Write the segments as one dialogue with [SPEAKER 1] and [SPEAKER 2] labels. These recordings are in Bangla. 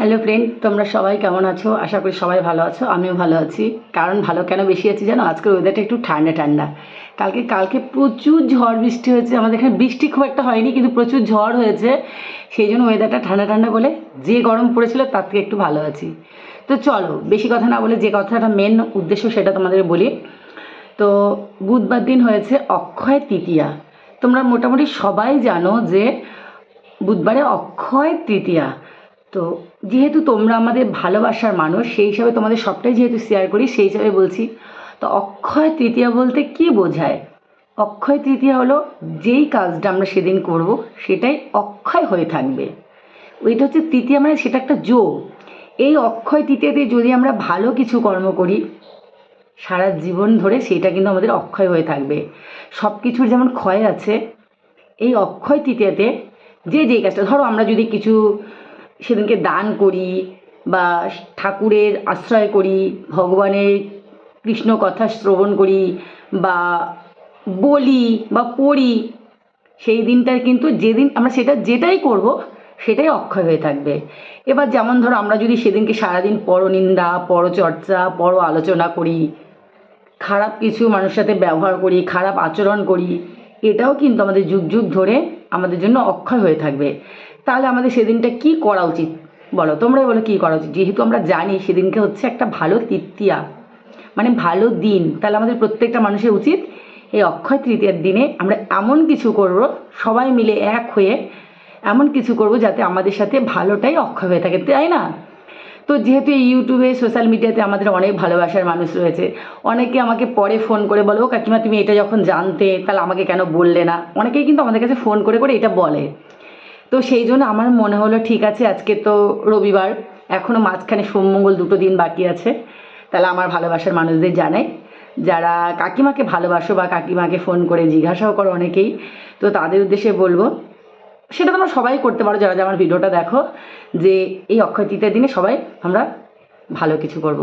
[SPEAKER 1] হ্যালো ফ্রেন্ড তোমরা সবাই কেমন আছো? আশা করি সবাই ভালো আছো। আমিও ভালো আছি। কারণ ভালো কেন বেশি আছি জানো? আজকের ওয়েদারটা একটু ঠান্ডা ঠান্ডা। কালকে কালকে প্রচুর ঝড় বৃষ্টি হয়েছে। আমাদের এখানে বৃষ্টি খুব একটা হয়নি, কিন্তু প্রচুর ঝড় হয়েছে। সেই জন্য ওয়েদারটা ঠান্ডা ঠান্ডা বলে যে গরম পড়েছিল তার থেকে একটু ভালো আছি। তো চলো, বেশি কথা না বলে যে কথাটা মেন উদ্দেশ্য সেটা তোমাদের বলি। তো বুধবার দিন হয়েছে অক্ষয় তৃতীয়া। তোমরা মোটামুটি সবাই জানো যে বুধবারে অক্ষয় তৃতীয়া। তো যেহেতু তোমরা আমাদের ভালোবাসার মানুষ, সেই হিসাবে তোমাদের সবটাই যেহেতু শেয়ার করি, সেই হিসাবে বলছি। তো অক্ষয় তৃতীয়া বলতে কি বোঝায়? অক্ষয় তৃতীয়া হলো যেই কাজটা আমরা সেদিন করব, সেটাই অক্ষয় হয়ে থাকবে। ওইটা হচ্ছে তৃতীয়া মানে সেটা একটা যোগ। এই অক্ষয় তৃতীয়াতে যদি আমরা ভালো কিছু কর্ম করি, সারা জীবন ধরে সেটা কিন্তু আমাদের অক্ষয় হয়ে থাকবে। সব কিছুর যেমন ক্ষয় আছে, এই অক্ষয় তৃতীয়াতে যে যেই কাজটা, ধরো আমরা যদি কিছু সেদিনকে দান করি বা ঠাকুরের আশ্রয় করি, ভগবানের কৃষ্ণ কথা শ্রবণ করি বা বলি বা পড়ি, সেই দিনটার কিন্তু যেদিন আমরা সেটা যেটাই করব সেটাই অক্ষয় হয়ে থাকবে। এবার যেমন ধরো আমরা যদি সেদিনকে সারাদিন পরনিন্দা পরচর্চা পর আলোচনা করি, খারাপ কিছু মানুষের সাথে ব্যবহার করি, খারাপ আচরণ করি, এটাও কিন্তু আমাদের যুগ যুগ ধরে আমাদের জন্য অক্ষয় হয়ে থাকবে। তাহলে আমাদের সেদিনটা কি করা উচিত? বলো, তোমরাই বলো কী করা উচিত? যেহেতু আমরা জানি সেদিনকে হচ্ছে একটা ভালো তৃতীয়া মানে ভালো দিন। তাহলে আমাদের প্রত্যেকটা মানুষের উচিত এই অক্ষয় তৃতীয়ার দিনে আমরা এমন কিছু করব, সবাই মিলে এক হয়ে এমন কিছু করব যাতে আমাদের সাথে ভালোটাই অক্ষয় হয়ে থাকে, তাই না? তো যেহেতু এই ইউটিউবে সোশ্যাল মিডিয়াতে আমাদের অনেক ভালোবাসার মানুষ রয়েছে, অনেকে আমাকে পরে ফোন করে বলো, "ও কাকিমা, তুমি এটা যখন জানতে, তাহলে আমাকে কেন বললে না? অনেকেই কিন্তু আমাদের কাছে ফোন করে করে এটা বলে। তো সেই জন্য আমার মনে হলো, ঠিক আছে, আজকে তো রবিবার এখনও মাঝখানে সোম, মঙ্গল দুটো দিন বাকি আছে, তাহলে আমার ভালোবাসার মানুষদের জানাই। যারা কাকিমাকে ভালোবাসো বা কাকিমাকে ফোন করে জিজ্ঞাসাও করো অনেকেই, তো তাদের উদ্দেশ্যে বলব সেটা তোমরা সবাই করতে পারো, যারা আমার ভিডিওটা দেখো, যে এই অক্ষয় তৃতীয় দিনে সবাই আমরা ভালো কিছু করব।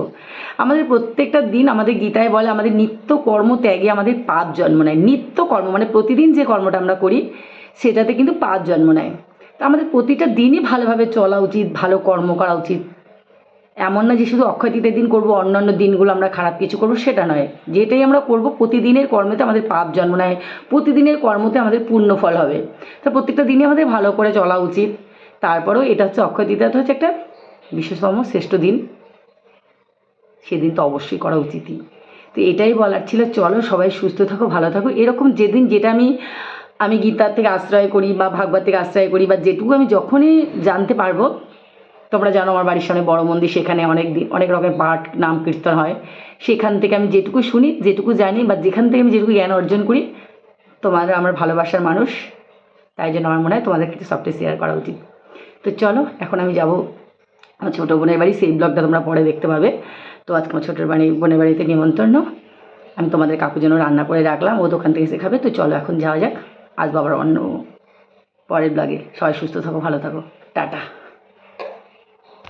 [SPEAKER 1] আমাদের প্রত্যেকটা দিন আমাদের গীতায় বলে আমাদের নিত্য কর্ম ত্যাগে আমাদের পাপ জন্ম নেয়। নিত্য কর্ম মানে প্রতিদিন যে কর্মটা আমরা করি, সেটাতে কিন্তু পাপ জন্ম নেয়। তা আমাদের প্রতিটা দিনই ভালোভাবে চলা উচিত, ভালো কর্ম করা উচিত। এমন না যে শুধু অক্ষয় তৃতীয় দিন করব, অন্যান্য দিনগুলো আমরা খারাপ কিছু করব, সেটা নয়। যেটাই আমরা করব, প্রতিদিনের কর্মেতে আমাদের পাপ জন্ম নেয়, প্রতিদিনের কর্মতে আমাদের পূর্ণ ফল হবে। তো প্রত্যেকটা দিনই আমাদের ভালো করে চলা উচিত। তারপরেও এটা হচ্ছে অক্ষয় তৃতীয়াটা হচ্ছে একটা বিশেষতম শ্রেষ্ঠ দিন। সেদিন তো অবশ্যই করা উচিতই। তো এটাই বলার ছিল, চলো সবাই সুস্থ থাকো, ভালো থাকো। এরকম যেদিন যেটা আমি আমি গীতার থেকে আশ্রয় করি বা ভাগবত থেকে আশ্রয় করি বা যেটুকু আমি যখনই জানতে পারব তোমরা জানো আমার বাড়ির সামনে বড় মন্দির, সেখানে অনেক দিন, অনেক রকমের পাঠ, নাম, কীর্তন হয়। সেখান থেকে আমি যেটুকু শুনি, যেটুকু জানি, বা যেখান থেকে আমি যেটুকু জ্ঞান অর্জন করি, তোমাদের, আমার ভালোবাসার মানুষ। তাই জন্য আমার মনে হয় তোমাদের ক্ষেত্রে সবটাই শেয়ার করা উচিত। তো চলো, এখন আমি যাব আমার ছোটো বোনের বাড়ি, সেই ব্লগটা তোমরা পরে দেখতে পাবে। তো আজকে আমার ছোটোর বাড়ি, বোনের বাড়িতে নিমন্ত্রণ। আমি তোমাদের কাকুর জন্য রান্না করে রাখলাম, ও দোকান থেকে এসে খাবে। তো চলো, এখন যাওয়া যাক। আজ বাবার অন্য পরের ব্লগে সবাই সুস্থ থাকো, ভালো থাকো। টাটা।